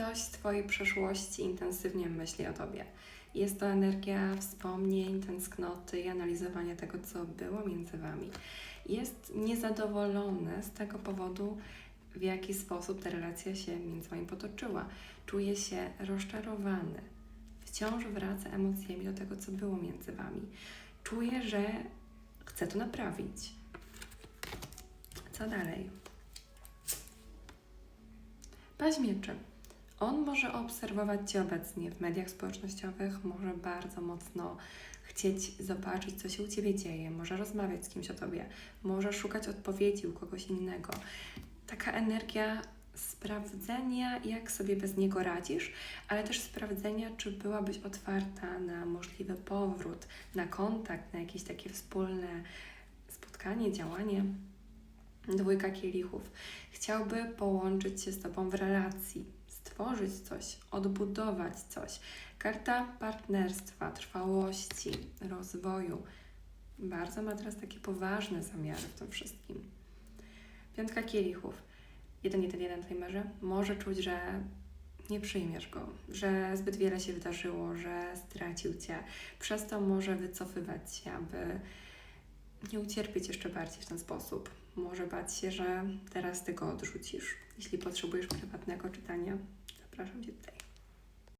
Ktoś z Twojej przeszłości intensywnie myśli o Tobie. Jest to energia wspomnień, tęsknoty i analizowania tego, co było między Wami. Jest niezadowolony z tego powodu, w jaki sposób ta relacja się między Wami potoczyła. Czuje się rozczarowany. Wciąż wraca emocjami do tego, co było między Wami. Czuje, że chce to naprawić. Co dalej? Paź mieczy. On może obserwować Cię obecnie w mediach społecznościowych, może bardzo mocno chcieć zobaczyć, co się u Ciebie dzieje, może rozmawiać z kimś o Tobie, może szukać odpowiedzi u kogoś innego. Taka energia sprawdzenia, jak sobie bez niego radzisz, ale też sprawdzenia, czy byłabyś otwarta na możliwy powrót, na kontakt, na jakieś takie wspólne spotkanie, działanie. Dwójka kielichów. Chciałby połączyć się z Tobą w relacji, stworzyć coś, odbudować coś. Karta partnerstwa, trwałości, rozwoju. Bardzo ma teraz takie poważne zamiary w tym wszystkim. Piątka kielichów. Jeden, jeden, jeden timerze. Może czuć, że nie przyjmiesz go, że zbyt wiele się wydarzyło, że stracił Cię. Przez to może wycofywać się, aby nie ucierpieć jeszcze bardziej w ten sposób. Może bać się, że teraz Ty go odrzucisz. Jeśli potrzebujesz prywatnego czytania, zapraszam Cię tutaj.